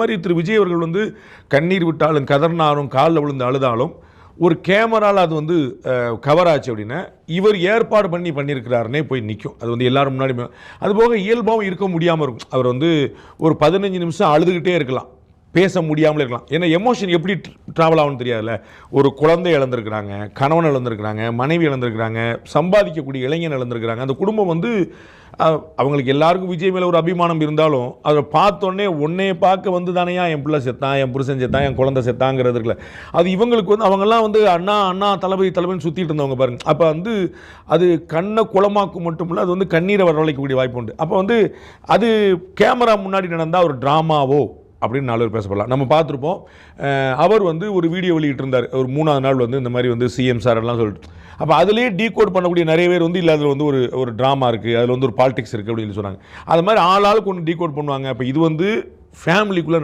மாதிரி திரு விஜய் அவர்கள் வந்து கண்ணீர் விட்டாலும் கதர்னாலும் காலில் விழுந்து அழுதாலும் ஒரு கேமரால அது வந்து கவர் ஆச்சு அப்படின்னா இவர் ஏற்பாடு பண்ணி பண்ணியிருக்கிறாருனே போய் நிற்கும் அது வந்து எல்லாரும் முன்னாடி அதுபோக இயல்பாகவும் இருக்க முடியாமல் இருக்கும். அவர் வந்து ஒரு பதினஞ்சு நிமிஷம் அழுதுகிட்டே இருக்கலாம். பேச முடியாமல் இருக்கலாம். ஏன்னா எமோஷன் எப்படி ட்ராவல் ஆகும்னு தெரியாதுல்ல. ஒரு குழந்தை இழந்திருக்கிறாங்க கணவன் இழந்திருக்கிறாங்க மனைவி இழந்திருக்கிறாங்க சம்பாதிக்கக்கூடிய இளைஞன் இழந்திருக்கிறாங்க. அந்த குடும்பம் வந்து அவங்களுக்கு எல்லாருக்கும் விஜய் மேலே ஒரு அபிமானம் இருந்தாலும் அதை பார்த்தோன்னே உன்னைய பார்க்க வந்து தானேயா என் பிள்ளை செத்தான் என் புருஷன் செத்தான் என் குழந்தை செத்தாங்கிறது இருக்குல்ல. அது இவங்களுக்கு வந்து அவங்கெல்லாம் வந்து அண்ணா அண்ணா தளபதி தளபதினு சுற்றிட்டு இருந்தவங்க பாருங்க. அப்போ வந்து அது கண்ணை குளமாக்கும் மட்டும் இல்லை அது வந்து கண்ணீரை வரவழைக்கக்கூடிய வாய்ப்பு உண்டு. அப்போ வந்து அது கேமரா முன்னாடி நடந்தால் ஒரு ட்ராமாவோ அப்படின்னு நாலு பேர் பேசப்படலாம். நம்ம பார்த்துருப்போம். அவர் வந்து ஒரு வீடியோ வெளியிட்டிருந்தார். ஒரு மூணாவது நாள் வந்து இந்த மாதிரி வந்து சிஎம் சார் எல்லாம் சொல்லிட்டு. அப்போ அதுலேயே டீகோட் பண்ணக்கூடிய நிறைய பேர் வந்து இல்லை அதில் வந்து ஒரு ஒரு ட்ராமா இருக்குது அதில் வந்து ஒரு பாலிடிக்ஸ் இருக்குது அப்படின்னு சொன்னாங்க. அது மாதிரி ஆள் ஆளுக்கு ஒன்று டீகோட் பண்ணுவாங்க. அப்போ இது வந்து ஃபேமிலிக்குள்ளே